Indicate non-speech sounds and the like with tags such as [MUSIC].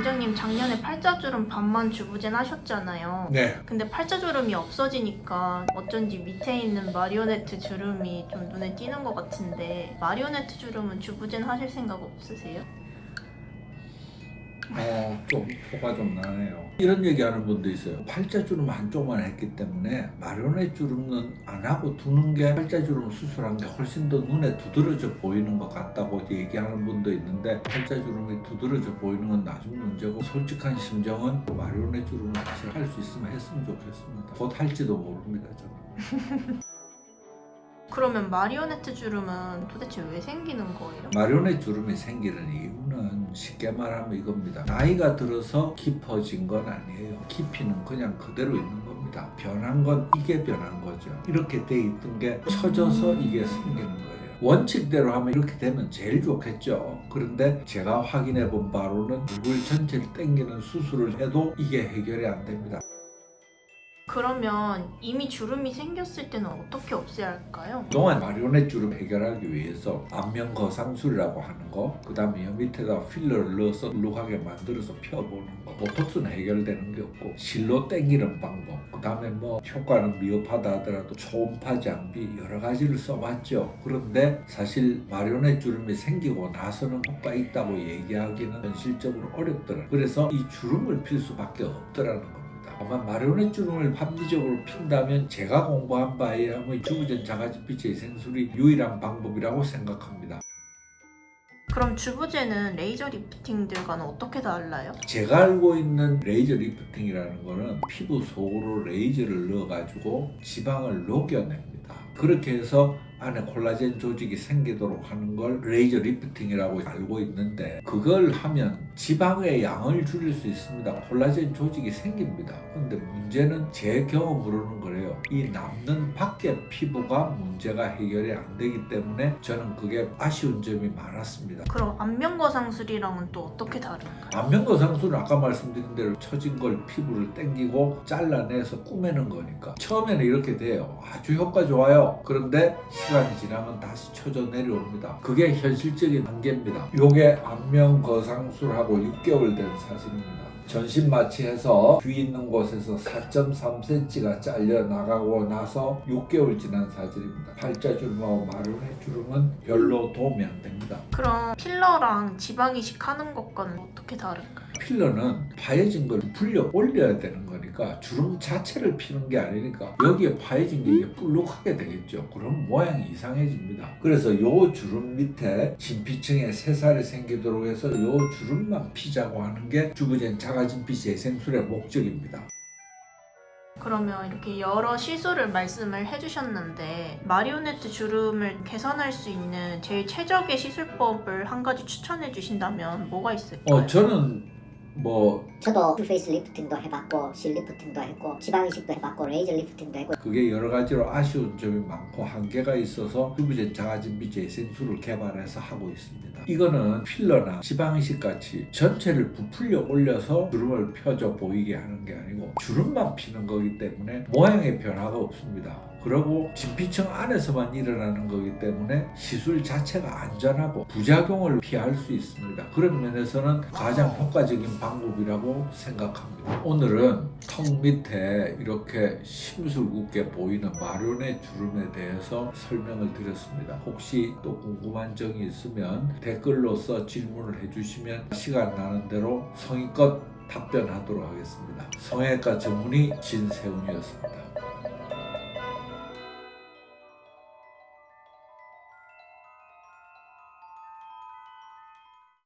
원장님 작년에 팔자주름 반만 주부젠 하셨잖아요. 네. 근데 팔자주름이 없어지니까 어쩐지 밑에 있는 마리오네트 주름이 좀 눈에 띄는 것 같은데 마리오네트 주름은 주부젠 하실 생각 없으세요? 어, 좀 표가 좀 나네요. 이런 얘기하는 분도 있어요. 팔자주름 한쪽만 했기 때문에 마리오넷 주름은 안 하고 두는 게 팔자주름 수술한 게 훨씬 더 눈에 두드러져 보이는 것 같다고 얘기하는 분도 있는데 팔자주름이 두드러져 보이는 건 나중 문제고 솔직한 심정은 마리오넷 주름을 다시 할수 있으면 했으면 좋겠습니다. 곧 할지도 모릅니다. 저는. [LAUGHS] 그러면 마리오네트 주름은 도대체 왜 생기는 거예요? 마리오넷 주름이 생기는 이유는 쉽게 말하면 이겁니다. 나이가 들어서 깊어진 건 아니에요. 깊이는 그냥 그대로 있는 겁니다. 변한 건 이게 변한 거죠. 이렇게 돼 있던 게 처져서 이게 생기는 거예요. 원칙대로 하면 이렇게 되면 제일 좋겠죠. 그런데 제가 확인해 본 바로는 얼굴 전체를 당기는 수술을 해도 이게 해결이 안 됩니다. 그러면 이미 주름이 생겼을 때는 어떻게 없애야 할까요? 그동안 마리오넷 주름 해결하기 위해서 안면 거상술이라고 하는 거, 그 다음에 여 밑에다 필러를 넣어서 울룩하게 만들어서 펴보는 거, 보톡스는 해결되는 게 없고 실로 당기는 방법, 그 다음에 뭐 효과는 미흡하다 하더라도 초음파 장비 여러 가지를 써봤죠. 그런데 사실 마리오넷 주름이 생기고 나서는 효과 있다고 얘기하기는 현실적으로 어렵더라. 그래서 이 주름을 필 수밖에 없더라는 겁니다. 아마 마리오넷 주름을 합리적으로 핀다면 제가 공부한 바에 의하면 주부전 자가진빛의 생술이 유일한 방법이라고 생각합니다. 그럼 주부제는 레이저 리프팅들과는 어떻게 달라요? 제가 알고 있는 레이저 리프팅이라는 거는 피부 속으로 레이저를 넣어가지고 지방을 녹여냅니다. 그렇게 해서 안에 콜라겐 조직이 생기도록 하는 걸 레이저 리프팅이라고 알고 있는데 그걸 하면 지방의 양을 줄일 수 있습니다. 콜라겐 조직이 생깁니다. 근데 문제는 제 경험으로는 그래요. 이 남는 밖의 피부가 문제가 해결이 안 되기 때문에 저는 그게 아쉬운 점이 많았습니다. 그럼 안면거상술이랑은 또 어떻게 다른가요? 안면거 상수는 아까 말씀드린 대로 처진 걸 피부를 당기고 잘라내서 꾸매는 거니까 처음에는 이렇게 돼요 아주 효과 좋아요 그런데 시간이 지나면 다시 쳐져 내려옵니다. 그게 현실적인 한계입니다. 요게 안면거 상술하고 6개월 된 사진입니다. 전신 마취해서 귀 있는 곳에서 4.3cm가 잘려 나가고 나서 6개월 지난 사진입니다. 팔자주름하고 마루네 주름은 별로 도움이 안 됩니다. 그럼 필러랑 지방 이식하는 것과는 어떻게 다른가요? 필러는 파여진 걸 불려 올려야 되는 거니까 주름 자체를 피는 게 아니니까 여기에 파여진 게 이게 불룩하게 되겠죠. 그럼 모양이 이상해집니다. 그래서 요 주름 밑에 진피층에 새살이 생기도록 해서 요 주름만 피자고 하는 게 주부젠 자가진피 재생술의 목적입니다. 그러면 이렇게 여러 시술을 말씀을 해주셨는데 마리오네트 주름을 개선할 수 있는 제일 최적의 시술법을 한 가지 추천해 주신다면 뭐가 있을까요? 어 저는 뭐 저도 풀페이스 리프팅도 해봤고 실 리프팅도 했고 지방 이식도 해봤고 레이저 리프팅도 했고 그게 여러 가지로 아쉬운 점이 많고 한계가 있어서 주부전 자가진비 재생술을 개발해서 하고 있습니다. 이거는 필러나 지방 이식 같이 전체를 부풀려 올려서 주름을 펴져 보이게 하는 게 아니고 주름만 피는 거기 때문에 모양의 변화가 없습니다. 그리고 진피층 안에서만 일어나는 거기 때문에 시술 자체가 안전하고 부작용을 피할 수 있습니다. 그런 면에서는 가장 효과적인 방법이라고 생각합니다. 오늘은 턱 밑에 이렇게 심술궂게 보이는 마련의 주름에 대해서 설명을 드렸습니다. 혹시 또 궁금한 점이 있으면 댓글로써 질문을 해주시면 시간 나는 대로 성의껏 답변하도록 하겠습니다. 성형외과 전문의 진세훈이었습니다.